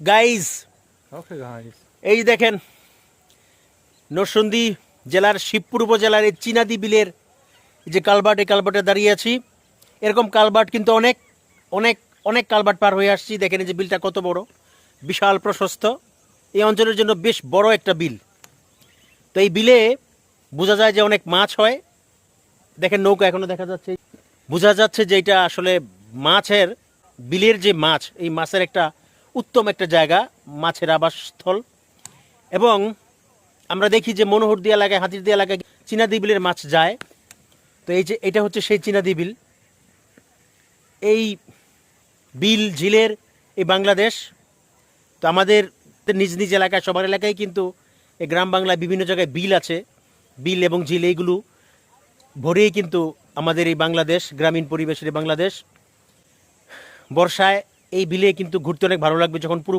Guys এই দেখেন নরসন্দী জেলার শিবপুর উপজেলার এই চিনাদি বিলের যে কালবার্ট এই কালবার্টে দাঁড়িয়ে আছি। এরকম কালবার্ট কিন্তু অনেক অনেক অনেক কালবার্ট পার হয়ে আসছি। দেখেন এই যে বিলটা কত বড় বিশাল প্রশস্ত। এই অঞ্চলের জন্য বেশ বড় একটা বিল। তো এই বিলে বোঝা যায় যে অনেক মাছ হয়। দেখেন নৌকা এখনও দেখা যাচ্ছে। বোঝা যাচ্ছে যে এটা আসলে মাছের বিলের যে মাছ এই মাছের একটা উত্তম একটা জায়গা, মাছের আবাসস্থল। এবং আমরা দেখি যে মনোহর মনোহরদি এলাকায় হাতিরদি এলাকায় চীনাদি বিলের মাছ যায়। তো এই যে, এটা হচ্ছে সেই চীনাদি বিল এই বিল, ঝিলের এই বাংলাদেশ, তো আমাদের নিজ নিজ এলাকায়, সবার এলাকায় কিন্তু এই গ্রাম বাংলায় বিভিন্ন জায়গায় বিল আছে। বিল এবং ঝিল এইগুলো ভরেই কিন্তু আমাদের এই বাংলাদেশ, গ্রামীণ পরিবেশের বাংলাদেশ। বর্ষায় এই বিলে কিন্তু ঘুরতে অনেক ভালো লাগবে যখন পুরো